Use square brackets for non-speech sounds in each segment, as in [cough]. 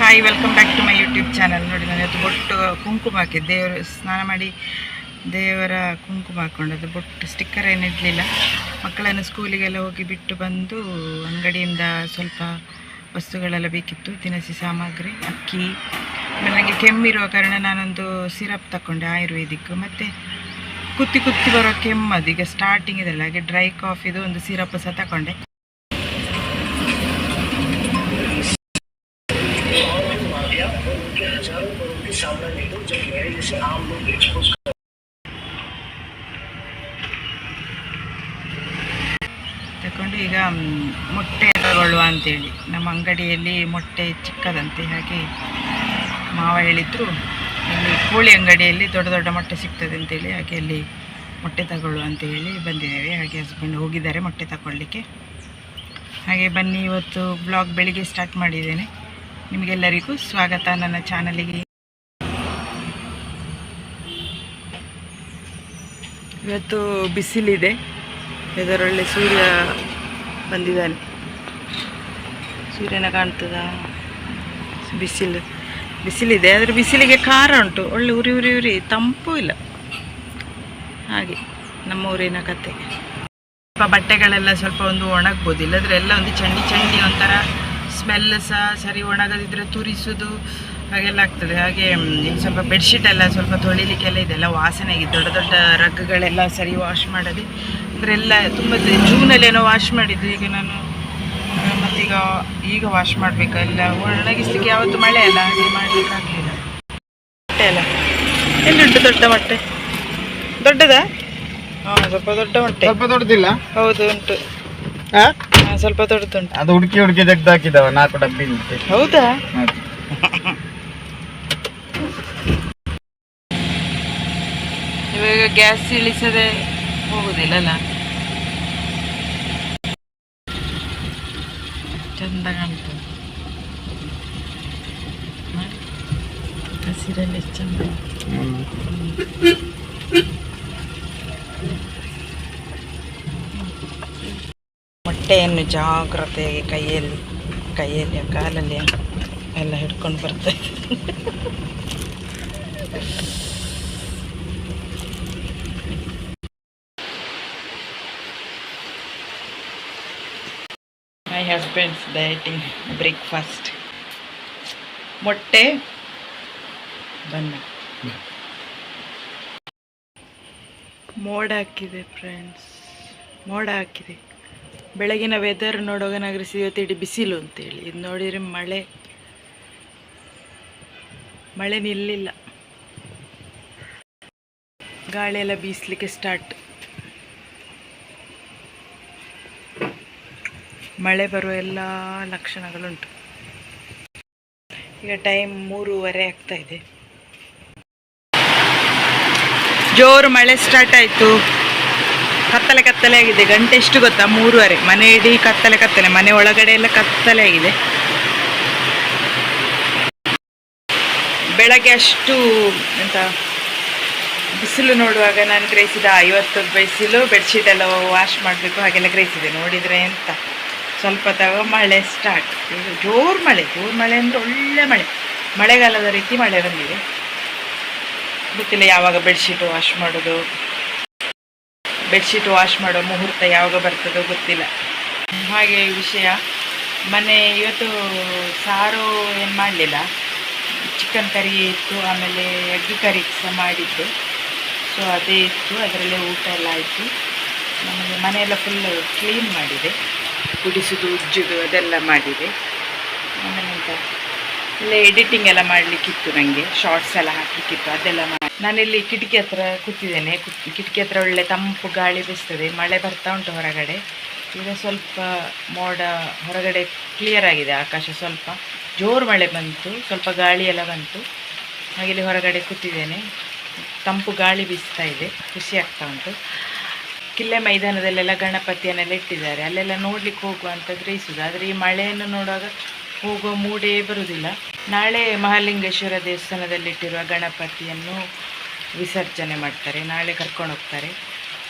Hi welcome back to my YouTube channel ನೋಡಿ, ನಾನು ಇವತ್ತು ಬೊಟ್ಟು ಕುಂಕುಮ ಹಾಕಿದ್ದೆ. ದೇವರು ಸ್ನಾನ ಮಾಡಿ ದೇವರ ಕುಂಕುಮ ಹಾಕ್ಕೊಂಡದ್ದು ಬೊಟ್ಟು ಸ್ಟಿಕ್ಕರ್ ಏನಿರಲಿಲ್ಲ ಮಕ್ಕಳನ್ನು ಸ್ಕೂಲಿಗೆಲ್ಲ ಹೋಗಿ ಬಿಟ್ಟು ಬಂದು ಅಂಗಡಿಯಿಂದ ಸ್ವಲ್ಪ ವಸ್ತುಗಳೆಲ್ಲ ಬೇಕಿತ್ತು. ದಿನಸಿ ಸಾಮಗ್ರಿ, ಅಕ್ಕಿ. ನನಗೆ ಕೆಮ್ಮಿರುವ ಕಾರಣ ನಾನೊಂದು ಸಿರಪ್ ತಗೊಂಡೆ ಆಯುರ್ವೇದಿಕ್. ಮತ್ತು ಕುತ್ತಿ ಕುತ್ತಿ ಬರೋ ಕೆಮ್ಮದು ಈಗ ಸ್ಟಾರ್ಟಿಂಗ್ ಇದೆಲ್ಲ. ಹಾಗೆ ಡ್ರೈ ಕಾಫಿದು ಒಂದು ಸಿರಪ್ ಸಹ ತಗೊಂಡೆ ತಗೊಂಡು ಈಗ ಮ್, ಮೊಟ್ಟೆ ತಗೊಳ್ಳುವ ಅಂತೇಳಿ. ನಮ್ಮ ಅಂಗಡಿಯಲ್ಲಿ ಮೊಟ್ಟೆ ಚಿಕ್ಕದಂತೆ ಹಾಗೆ ಮಾವ ಹೇಳಿದ್ರು ಇಲ್ಲಿ ಕೋಳಿ ಅಂಗಡಿಯಲ್ಲಿ ದೊಡ್ಡ ದೊಡ್ಡ ಮೊಟ್ಟೆ ಸಿಗ್ತದೆ ಅಂತೇಳಿ ಹಾಗೆ ಅಲ್ಲಿ ಮೊಟ್ಟೆ ತಗೊಳ್ಳುವ ಅಂತ ಹೇಳಿ ಬಂದಿದ್ದೇವೆ. ಹಾಗೆ ಹಸ್ಬೆಂಡ್ ಹೋಗಿದ್ದಾರೆ ಮೊಟ್ಟೆ ತಗೊಳ್ಳಿಕ್ಕೆ. ಹಾಗೆ ಬನ್ನಿ ಇವತ್ತು ಬ್ಲಾಗ್ ಬೆಳಿಗ್ಗೆ ಸ್ಟಾರ್ಟ್ ಮಾಡಿದ್ದೇನೆ. ನಿಮಗೆಲ್ಲರಿಗೂ ಸ್ವಾಗತ. ನನ್ನ ಚಾನಲಿಗೆ ಇವತ್ತು ಬಿಸಿಲಿದೆ. ಇದರೊಳ್ಳೆ ಸೂರ್ಯ ಬಂದಿದ್ದಾನೆ. ಸೂರ್ಯನ ಕಾಣ್ತದ? ಬಿಸಿಲು, ಬಿಸಿಲಿದೆ, ಆದರೆ ಬಿಸಿಲಿಗೆ ಖಾರ ಉಂಟು. ಒಳ್ಳೆ ಉರಿ ಉರಿ ಉರಿ, ತಂಪು ಇಲ್ಲ. ಹಾಗೆ ನಮ್ಮ ಊರಿನ ಕತೆ. ಸ್ವಲ್ಪ ಬಟ್ಟೆಗಳೆಲ್ಲ ಸ್ವಲ್ಪ ಒಂದು ಒಣಗ್ಬೋದು. ಇಲ್ಲದ್ರೆ ಎಲ್ಲ ಒಂದು ಚಂಡಿ ಚಂಡಿ ಒಂಥರ ಸ್ಮೆಲ್ ಸಹ ಸರಿ ಒಣಗದಿದ್ರೆ ತುರಿಸೋದು. ಹಾಗೆಲ್ಲ ಆಗ್ತದೆ. ಹಾಗೆ ಇನ್ನು ಸ್ವಲ್ಪ ಬೆಡ್ಶೀಟ್ ಎಲ್ಲ ಸ್ವಲ್ಪ ತೊಳಿಲಿಕ್ಕೆಲ್ಲ ಇದೆಲ್ಲ ವಾಸನೆ ಆಗಿದೆ ದೊಡ್ಡ ದೊಡ್ಡ ರಗ್ಗಗಳೆಲ್ಲ ಸರಿ ವಾಶ್ ಮಾಡೋದು. ಅಂದರೆ ಎಲ್ಲ ತುಂಬ ಜೂನಲ್ಲಿ ಏನೋ ವಾಶ್ ಮಾಡಿದ್ದು. ಈಗ ನಾನು ಮತ್ತೀಗ ಈಗ ವಾಶ್ ಮಾಡಬೇಕು. ಎಲ್ಲ ಒಣಗಿಸ್ಲಿಕ್ಕೆ ಯಾವತ್ತು ಮಳೆ ಅಲ್ಲ. ಹಾಗೆ ಮಾಡ್ಲಿಕ್ಕೆ ಆಗಲಿಲ್ಲ. ಮೊಟ್ಟೆ ಅಲ್ಲ ಎಲ್ಲಿ ದೊಡ್ಡ ಮೊಟ್ಟೆ? ದೊಡ್ಡದಾ? ಹಾಂ ಸ್ವಲ್ಪ ದೊಡ್ಡ ಮೊಟ್ಟೆ. ಸ್ವಲ್ಪ ದೊಡ್ಡದಿಲ್ಲ? ಹೌದು ಉಂಟು. ಹಾಂ ಸ್ವಲ್ಪ ದೊಡ್ಡದುಂಟು. ಅದು ಹುಡುಕಿ ಹುಡುಕಿ ತೆಗ್ದು ಹಾಕಿದವ ನಾಲ್ಕು ಡಬ್ಬಿ. ಹೌದಾ ಹೌದು. ಇವಾಗ ಗ್ಯಾಸ್ ಇಳಿಸದೆ ಹೋಗುದಿಲ್ಲಲ್ಲ? ಚಂದ ಕಾಣ್ತದೆ ಹ? ಹಸಿರಲ್ಲಿ ಚಂದ ಮೊಟ್ಟೆಯನ್ನು ಜಾಗ್ರತೆಯಾಗಿ ಕೈಯಲ್ಲಿ ಕೈಯಲ್ಲಿ, ಕಾಲಲ್ಲಿ ಎಲ್ಲ ಹಿಡ್ಕೊಂಡು ಬರ್ತಾ ಮೈ ಹಸ್ಬೆಂಡ್ಸ್ ಡಯಟಿಂಗ್ ಬ್ರೇಕ್ಫಾಸ್ಟ್ ಮೊಟ್ಟೆ ಬನ್ನ ಮೋಡ ಹಾಕಿದೆ ಫ್ರೆಂಡ್ಸ್ ಮೋಡ ಹಾಕಿದೆ. ಬೆಳಗಿನ ವೆದರ್ ನೋಡುವಾಗ ನಗರಿಸಿ ಇಡೀ ಬಿಸಿಲು ಅಂತೇಳಿ. ಇದು ನೋಡಿದರೆ ಮಳೆ. ಮಳೆ ನಿಲ್ಲಿಲ್ಲ. ಗಾಳಿ ಎಲ್ಲ ಬೀಸಲಿಕ್ಕೆ ಸ್ಟಾರ್ಟ್ ಮಳೆ ಬರುವ ಎಲ್ಲ ಲಕ್ಷಣಗಳುಂಟು. ಈಗ ಟೈಮ್ ಮೂರುವರೆ ಆಗ್ತಾ ಇದೆ. ಜೋರು ಮಳೆ ಸ್ಟಾರ್ಟ್ ಆಯಿತು. ಕತ್ತಲೆ ಕತ್ತಲೆ ಆಗಿದೆ. ಗಂಟೆ ಎಷ್ಟು ಗೊತ್ತಾ? ಮೂರುವರೆ. ಮನೆ ಇಡೀ ಕತ್ತಲೆ ಕತ್ತಲೆ. ಮನೆ ಒಳಗಡೆ ಎಲ್ಲ ಕತ್ತಲೆ ಆಗಿದೆ. ಬೆಳಗ್ಗೆ ಅಷ್ಟು ಎಂತ, ಬಿಸಿಲು ನೋಡುವಾಗ ನಾನು ಗ್ರಹಿಸಿದ ಐವತ್ತು ಬಿಸಿಲು, ಬೆಡ್ಶೀಟ್ ಎಲ್ಲ ವಾಶ್ ಮಾಡಬೇಕು, ಹಾಗೆಲ್ಲ ಗ್ರಹಿಸಿದೆ. ನೋಡಿದರೆ ಎಂತ? ಸ್ವಲ್ಪ ತಗ, ಮಳೆ ಸ್ಟಾರ್ಟ್ ಜೋರು ಮಳೆ ಜೋರು ಮಳೆ ಅಂದರೆ ಒಳ್ಳೆ ಮಳೆ. ಮಳೆಗಾಲದ ರೀತಿ ಮಳೆ ಬಂದಿದೆ. ಗೊತ್ತಿಲ್ಲ ಯಾವಾಗ ಬೆಡ್ಶೀಟ್ ವಾಶ್ ಮಾಡೋದು. ಬೆಡ್ಶೀಟ್ ವಾಶ್ ಮಾಡೋ ಮುಹೂರ್ತ ಯಾವಾಗ ಬರ್ತದೋ ಗೊತ್ತಿಲ್ಲ. ಹಾಗೆ ವಿಷಯ. ಮನೆ ಇವತ್ತು ಸಾರು ಏನು ಮಾಡಲಿಲ್ಲ. ಚಿಕನ್ ಕರಿ ಇತ್ತು, ಆಮೇಲೆ ಎಗ್ ಕರಿ ಸಹ ಮಾಡಿದ್ದು. ಸೊ ಅದೇ ಇತ್ತು. ಅದರಲ್ಲೇ ಊಟ ಎಲ್ಲ ಆಯಿತು. ನಮಗೆ ಮನೆಯೆಲ್ಲ ಫುಲ್ ಕ್ಲೀನ್ ಮಾಡಿದೆ. ಗುಡಿಸೋದು ಉಜ್ಜೋದು ಅದೆಲ್ಲ ಮಾಡಿದೆ. ಆಮೇಲೆ ಎಲ್ಲ ಎಡಿಟಿಂಗ್ ಎಲ್ಲ ಮಾಡಲಿಕ್ಕಿತ್ತು ನನಗೆ ಶಾರ್ಟ್ಸ್ ಎಲ್ಲ ಹಾಕಲಿಕ್ಕಿತ್ತು, ಅದೆಲ್ಲ ನಾನಿಲ್ಲಿ ಕಿಟಕಿ ಹತ್ರ ಕೂತಿದ್ದೇನೆ. ಕುತ್- ಕಿಟಕಿ ಹತ್ರ ಒಳ್ಳೆ ತಂಪು ಗಾಳಿ ಬೀಸ್ತದೆ, ಮಳೆ ಬರ್ತಾ ಉಂಟು ಹೊರಗಡೆ. ಈಗ ಸ್ವಲ್ಪ ಮೋಡ ಹೊರಗಡೆ ಕ್ಲಿಯರ್ ಆಗಿದೆ, ಆಕಾಶ ಸ್ವಲ್ಪ. ಜೋರು ಮಳೆ ಬಂತು, ಸ್ವಲ್ಪ ಗಾಳಿ ಎಲ್ಲ ಬಂತು. ಹಾಗೆ ಇಲ್ಲಿ ಹೊರಗಡೆ ಕೂತಿದ್ದೇನೆ. ತಂಪು ಗಾಳಿ ಬೀಸ್ತಾ ಇದೆ, ಖುಷಿ ಆಗ್ತಾ ಉಂಟು. ಕಿಲ್ಲೆ ಮೈದಾನದಲ್ಲೆಲ್ಲ ಗಣಪತಿಯನ್ನೆಲ್ಲ ಇಟ್ಟಿದ್ದಾರೆ. ಅಲ್ಲೆಲ್ಲ ನೋಡ್ಲಿಕ್ಕೆ ಹೋಗುವ ಅಂತ ಆದರೆ ಈ ಮಳೆಯನ್ನು ನೋಡುವಾಗ ಹೋಗೋ ಮೂಡೇ ಬರುವುದಿಲ್ಲ ನಾಳೆ ಮಹಾಲಿಂಗೇಶ್ವರ ದೇವಸ್ಥಾನದಲ್ಲಿಟ್ಟಿರುವ ಗಣಪತಿಯನ್ನು ವಿಸರ್ಜನೆ ಮಾಡ್ತಾರೆ. ನಾಳೆ ಕರ್ಕೊಂಡು ಹೋಗ್ತಾರೆ.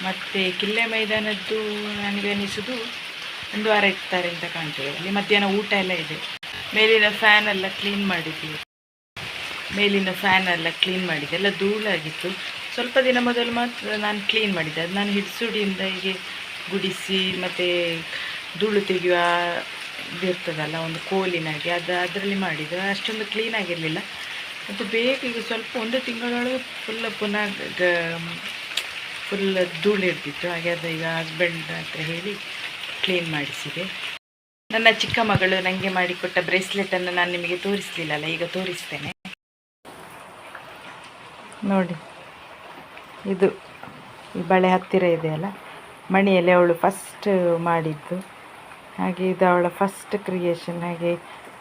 ಮತ್ತು ಕಿಲ್ಲೆ ಮೈದಾನದ್ದು ನನಗೆ ಅನಿಸೋದು ಒಂದು ವಾರ ಇರ್ತಾರೆ ಅಂತ ಕಾಣ್ತದೆ. ಅಲ್ಲಿ ಮಧ್ಯಾಹ್ನ ಊಟ ಎಲ್ಲ ಇದೆ. ಮೇಲಿನ ಫ್ಯಾನ್ ಎಲ್ಲ ಕ್ಲೀನ್ ಮಾಡಿದ್ವಿ. ಮೇಲಿನ ಫ್ಯಾನ್ ಎಲ್ಲ ಕ್ಲೀನ್ ಮಾಡಿದ್ದೆ ಎಲ್ಲ ಧೂಳಾಗಿತ್ತು. ಸ್ವಲ್ಪ ದಿನ ಮೊದಲು ಮಾತ್ರ ನಾನು ಕ್ಲೀನ್ ಮಾಡಿದ್ದೆ. ಅದು ನಾನು ಹಿಡ್ಸುಡಿಯಿಂದ ಹೀಗೆ ಗುಡಿಸಿ ಮತ್ತು ಧೂಳು ತೆಗೆಯುವ ಇರ್ತದಲ್ಲ, ಒಂದು ಕೋಲಿನಾಗೆ ಅದು ಅದರಲ್ಲಿ ಮಾಡಿದ್ದು. ಅಷ್ಟೊಂದು ಕ್ಲೀನ್ ಆಗಿರಲಿಲ್ಲ. ಮತ್ತು ಬೇಗ ಈಗ ಸ್ವಲ್ಪ ಒಂದು ತಿಂಗಳೊಳಗೆ ಫುಲ್ ಪುನಃ ಫುಲ್ ಧೂಳು ಇರ್ತಿತ್ತು ಹಾಗೆ ಅದು ಈಗ ಹಸ್ಬೆಂಡ್ ಅಂತ ಹೇಳಿ ಕ್ಲೀನ್ ಮಾಡಿಸಿದೆ. ನನ್ನ ಚಿಕ್ಕ ಮಗಳು ನನಗೆ ಮಾಡಿಕೊಟ್ಟ ಬ್ರೇಸ್ಲೆಟನ್ನು ನಾನು ನಿಮಗೆ ತೋರಿಸಲಿಲ್ಲಲ್ಲ, ಈಗ ತೋರಿಸ್ತೇನೆ. ನೋಡಿ. ಇದು ಈ ಬಳೆ ಹತ್ತಿರ ಇದೆಯಲ್ಲ ಮಣಿಯಲ್ಲಿ ಅವಳು ಫಸ್ಟ್ ಮಾಡಿದ್ದು. ಹಾಗೆ ಇದು ಅವಳ ಫಸ್ಟ್ ಕ್ರಿಯೇಷನ್ ಹಾಗೆ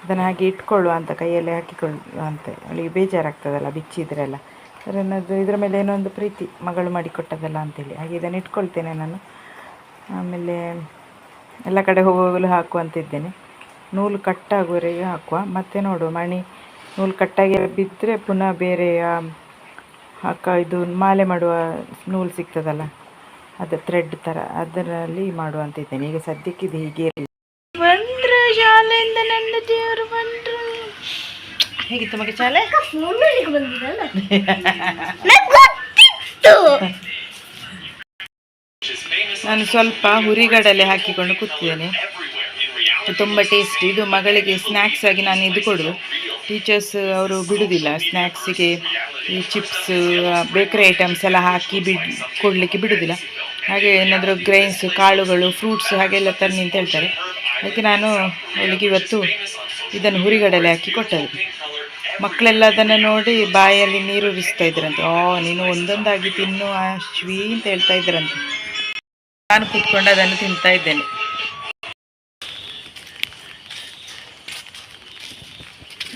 ಅದನ್ನು ಹಾಗೆ ಇಟ್ಕೊಳ್ಳುವ ಅಂತ, ಕೈಯಲ್ಲಿ ಹಾಕಿಕೊಳ್ಳುವ ಅಂತ. ಅವಳಿಗೆ ಬೇಜಾರಾಗ್ತದಲ್ಲ ಬಿಚ್ಚಿದ್ರೆಲ್ಲ. ಅದನ್ನದು ಇದರ ಮೇಲೆ ಏನೋ ಒಂದು ಪ್ರೀತಿ ಮಗಳು ಮಾಡಿಕೊಟ್ಟದಲ್ಲ ಅಂತೇಳಿ. ಹಾಗೆ ಇದನ್ನು ಇಟ್ಕೊಳ್ತೇನೆ ನಾನು. ಆಮೇಲೆ ಎಲ್ಲ ಕಡೆ ಹೋಗುವಾಗಲೂ ಹಾಕುವಂತಿದ್ದೇನೆ. ನೂಲು ಕಟ್ಟಾಗುವವರೆಗೆ ಹಾಕುವ. ಮತ್ತೆ ನೋಡುವ ಮಣಿ ನೂಲು ಕಟ್ಟಾಗಿ ಬಿದ್ದರೆ ಪುನಃ ಬೇರೆ ಹಾಕ ಇದು ಮಾಲೆ ಮಾಡುವ ನೂಲು ಸಿಗ್ತದಲ್ಲ ಅದು ಥ್ರೆಡ್ ಥರ ಅದರಲ್ಲಿ ಮಾಡುವಂತಿದ್ದೇನೆ. ಈಗ ಸದ್ಯಕ್ಕೆ ಇದು ಹೀಗೆ ಇರಲಿ ಬಂದ್ರು ಶಾಲೆಯಿಂದ ನನ್ನ ದೇವರು ಬಂದ್ರು. ಹೇಗಿತ್ತು ಮಗ ಶಾಲೆ? [laughs] ನಾನು ಸ್ವಲ್ಪ ಹುರಿಗಡಲೆ ಹಾಕಿಕೊಂಡು ಕೂತಿದ್ದೇನೆ. ತುಂಬ ಟೇಸ್ಟ್ ಇದು ಮಗಳಿಗೆ ಸ್ನ್ಯಾಕ್ಸ್ ಆಗಿ ನಾನು ಇದು ಕೊಡೋದು. ಟೀಚರ್ಸ್ ಅವರು ಬಿಡುವುದಿಲ್ಲ ಸ್ನ್ಯಾಕ್ಸಿಗೆ ಈ ಚಿಪ್ಸ್ ಬೇಕರಿ ಐಟಮ್ಸ್ ಎಲ್ಲ ಹಾಕಿ ಬಿಡ್, ಕೊಡಲಿಕ್ಕೆ ಬಿಡುವುದಿಲ್ಲ ಹಾಗೆ ಏನಾದರೂ ಗ್ರೈನ್ಸ್ ಕಾಳುಗಳು ಫ್ರೂಟ್ಸ್ ಹಾಗೆಲ್ಲ ತನ್ನಿ ಅಂತ ಹೇಳ್ತಾರೆ. ಅದಕ್ಕೆ ನಾನು ಅವಳಿಗೆ ಇವತ್ತು ಇದನ್ನು ಹುರಿಗಡಲೆ ಹಾಕಿ ಕೊಟ್ಟದ್ದು. ಮಕ್ಕಳೆಲ್ಲ ಅದನ್ನು ನೋಡಿ ಬಾಯಲ್ಲಿ ನೀರು ಉರಿಸ್ತಾ ಇದ್ರಂತೆ. ಓ ನೀನು ಒಂದೊಂದಾಗಿ ತಿನ್ನು ಅಶ್ವಿ ಅಂತ ಹೇಳ್ತಾ ಇದ್ರಂತೆ. ನಾನು ಕೂತ್ಕೊಂಡು ಅದನ್ನು ತಿಂತಾ ಇದ್ದೇನೆ.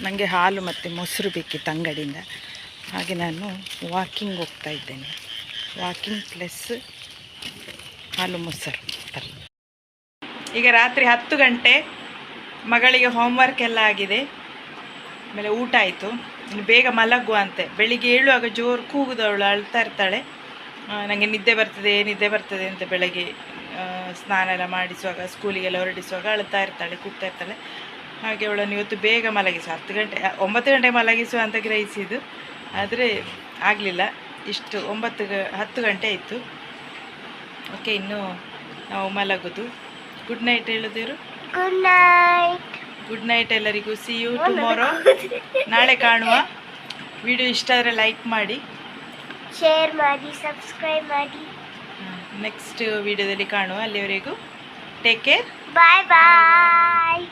ನನಗೆ ಹಾಲು ಮತ್ತು ಮೊಸರು ಬೇಕಿತ್ತು ಅಂಗಡಿಯಿಂದ. ಹಾಗೆ ನಾನು ವಾಕಿಂಗ್ ಹೋಗ್ತಾ ಇದ್ದೇನೆ. ವಾಕಿಂಗ್ ಪ್ಲಸ್ ಹಾಲು ಮೊಸರು. ಈಗ ರಾತ್ರಿ ಹತ್ತು ಗಂಟೆ ಮಗಳಿಗೆ ಹೋಮ್ವರ್ಕ್ ಎಲ್ಲ ಆಗಿದೆ. ಆಮೇಲೆ ಊಟ ಆಯಿತು. ಇನ್ನು ಬೇಗ ಮಲಗುವ ಅಂತೆ. ಬೆಳಿಗ್ಗೆ ಏಳುವಾಗ ಜೋರು ಕೂಗುದವಳು, ಅಳ್ತಾ ಇರ್ತಾಳೆ. ನನಗೆ ನಿದ್ದೆ ಬರ್ತದೆ ನಿದ್ದೆ ಬರ್ತದೆ ಅಂತ ಬೆಳಗ್ಗೆ ಸ್ನಾನ ಎಲ್ಲ ಮಾಡಿಸುವಾಗ ಸ್ಕೂಲಿಗೆಲ್ಲ ಹೊರಡಿಸುವಾಗ ಅಳ್ತಾ ಇರ್ತಾಳೆ, ಕೂಗ್ತಾ ಇರ್ತಾಳೆ. ಹಾಗೆ ಅವಳನ್ನು ಇವತ್ತು ಬೇಗ ಮಲಗಿಸು ಹತ್ತು ಗಂಟೆ ಒಂಬತ್ತು ಗಂಟೆ ಮಲಗಿಸು ಅಂತ ಗ್ರಹಿಸಿದ್ದು. ಆದರೆ ಆಗಲಿಲ್ಲ. ಇಷ್ಟು ಒಂಬತ್ತು ಗ ಹತ್ತು ಗಂಟೆ ಆಯಿತು. ಓಕೆ ಇನ್ನು ನಾವು ಮಲಗೋದು. ಗುಡ್ ನೈಟ್ ಹೇಳೋದಿರು? ಗುಡ್ ನೈಟ್ ಗುಡ್ ನೈಟ್ ಎಲ್ಲರಿಗೂ. ಸಿ ಯು ಟುಮಾರೋ ನಾಳೆ ಕಾಣುವ ವಿಡಿಯೋ. ಇಷ್ಟ ಆದರೆ ಲೈಕ್ ಮಾಡಿ. ಶೇರ್ ಮಾಡಿ ಸಬ್ಸ್ಕ್ರೈಬ್ ಮಾಡಿ. ನೆಕ್ಸ್ಟ್ ವಿಡಿಯೋದಲ್ಲಿ ಕಾಣುವ. ಅಲ್ಲಿವರೆಗೂ ಟೇಕ್ ಕೇರ್ ಬಾಯ್ ಬಾಯ್